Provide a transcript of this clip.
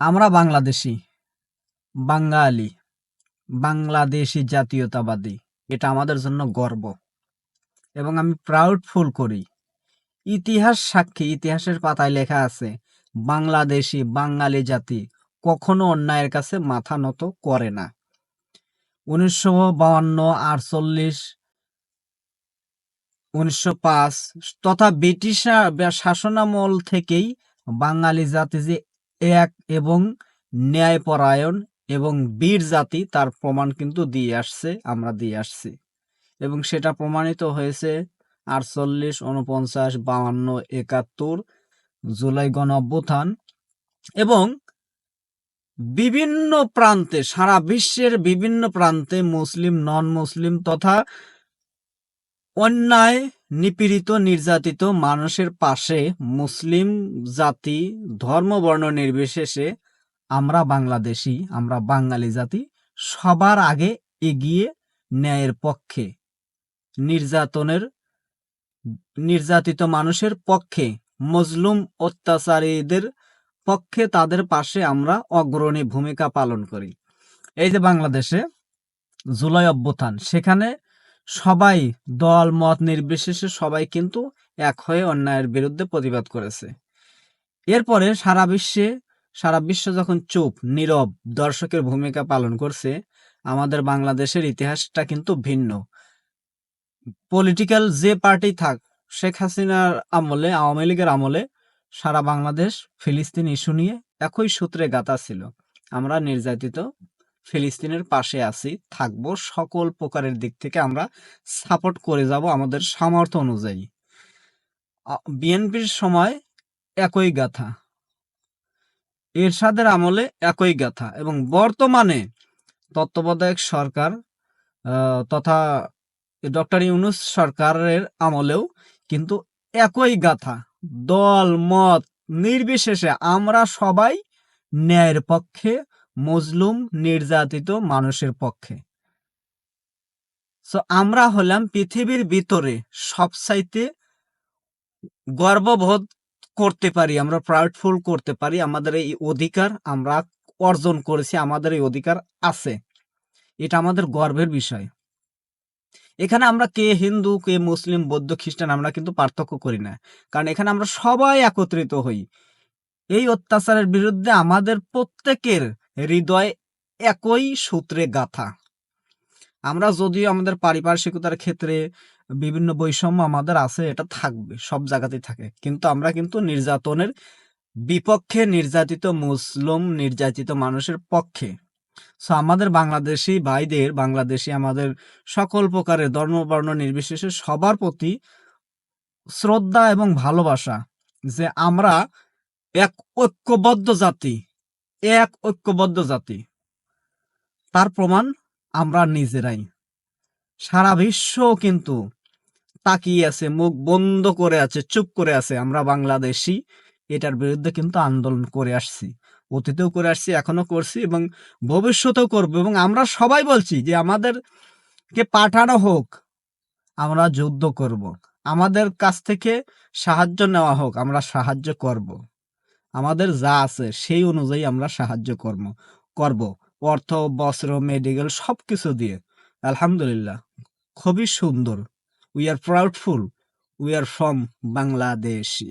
আমরা বাংলাদেশি, বাঙালি, বাংলাদেশি জাতীয়তাবাদী, এটা আমাদের জন্য গর্ব। এবং আমি প্রাউড ফুল করি। ইতিহাস সাক্ষী, ইতিহাসের পাতায় লেখা আছে, বাংলাদেশি, বাঙালি জাতি কখনো অন্যায়ের কাছে মাথা নত করে না। উনিশশো বাউান্ন আটচল্লিশ, উনিশশো পাঁচ, তথা ব্রিটিশ শাসনামল থেকেই বাঙালি জাতি যে এক এবং ন্যায়পরায়ণ এবং বীর জাতি তার প্রমাণ কিন্তু দিয়ে আসছে, আমরা দিয়ে আসছি। এবং সেটা প্রমাণিত হয়েছে আটচল্লিশ উনপঞ্চাশ বাউান্ন, একাত্তর, জুলাই গণ অভ্যুত্থান এবং বিভিন্ন প্রান্তে, সারা বিশ্বের বিভিন্ন প্রান্তে মুসলিম নন মুসলিম তথা অন্যায় নিপীড়িত নির্যাতিত মানুষের পাশে মুসলিম জাতি ধর্ম বর্ণ নির্বিশেষে আমরা বাংলাদেশি, আমরা বাঙালি জাতি, সবার আগে এগিয়ে ন্যায়ের পক্ষে, নির্যাতনের, নির্যাতিত মানুষের পক্ষে, মজলুম অত্যাচারীদের পক্ষে তাদের পাশে আমরা অগ্রণী ভূমিকা পালন করি। এই যে বাংলাদেশে জুলাই অভ্যুত্থান, সেখানে সবাই দল, মত নির্বিশেষে সবাই কিন্তু এক হয়ে অন্যায়ের বিরুদ্ধে প্রতিবাদ করেছে। এরপরে সারা বিশ্বে, সারা বিশ্ব যখন চুপ, নীরব দর্শকের ভূমিকা পালন করছে, আমাদের বাংলাদেশের ইতিহাসটা কিন্তু ভিন্ন। পলিটিক্যাল যে পার্টি থাক, শেখ হাসিনার আমলে, আওয়ামী লীগের আমলে সারা বাংলাদেশ ফিলিস্তিন ইস্যু নিয়ে একই সূত্রে গাঁথা ছিল। আমরা নির্যাতিত ফিলিস্তিনের পাশে আছি, থাকব, সকল প্রকারের দিক থেকে আমরা সাপোর্ট করে যাব আমাদের সামর্থ্য অনুযায়ী। বিএনপির সময় একই গাথা। এরশাদের আমলে একই গাথা এবং বর্তমানে তত্ত্বাবধায়ক সরকার তথা ডক্টর ইউনুস সরকারের আমলেও কিন্তু একই গাথা। দল, মত নির্বিশেষে আমরা সবাই ন্যায়ের পক্ষে মজলুম, নির্যাতিত মানুষের পক্ষে। সো আমরা হলাম পৃথিবীর ভিতরে সবসাইতে গর্ববোধ করতে পারি, আমরা প্রাউডফুল করতে পারি, আমাদের এই অধিকার আমরা অর্জন করেছি, আমাদের এই অধিকার আছে। এটা আমাদের গর্বের বিষয়। এখানে আমরা কে হিন্দু, কে মুসলিম, বৌদ্ধ, খ্রিস্টান আমরা কিন্তু পার্থক্য করি না। কারণ এখানে আমরা সবাই একত্রিত হই। এই অত্যাচারের বিরুদ্ধে আমাদের প্রত্যেকের হৃদয় একই সূত্রে গাথা। আমরা যদিও আমাদের পারিপার্শ্বিকতার ক্ষেত্রে বিভিন্ন বৈষম্য আমাদের আছে, এটা থাকবে, সব জায়গাতেই থাকে। কিন্তু আমরা কিন্তু নির্যাতনের বিপক্ষে নির্যাতিত মুসলিম, নির্যাতিত মানুষের পক্ষে। সো আমাদের বাংলাদেশি ভাইদের, বাংলাদেশি আমাদের সকল প্রকারের ধর্মবর্ণ নির্বিশেষে সবার প্রতি শ্রদ্ধা এবং ভালোবাসা যে আমরা এক ঐক্যবদ্ধ জাতি। এক ঐক্যবদ্ধ জাতি। তার প্রমাণ আমরা নিজেরাই। সারা বিশ্ব কিন্তু তাকিয়ে আছে, মুখ বন্ধ করে আছে, চুপ করে আছে। আমরা বাংলাদেশি, এটার বিরুদ্ধে কিন্তু আন্দোলন করে আসছি, অতীতেও করে আসছি এখনও করছি এবং ভবিষ্যতেও করব এবং আমরা সবাই বলছি যে আমাদেরকে পাঠানো হোক, আমরা যুদ্ধ করব। আমাদের কাছ থেকে সাহায্য নেওয়া হোক, আমরা সাহায্য করব। আমাদের যা আছে সেই অনুযায়ী আমরা সাহায্য কর্ম, করব। অর্থ, বস্ত্র মেডিকেল সব কিছু দিয়ে। আলহামদুলিল্লাহ, খুবই সুন্দর। We are proudful we are from Bangladeshi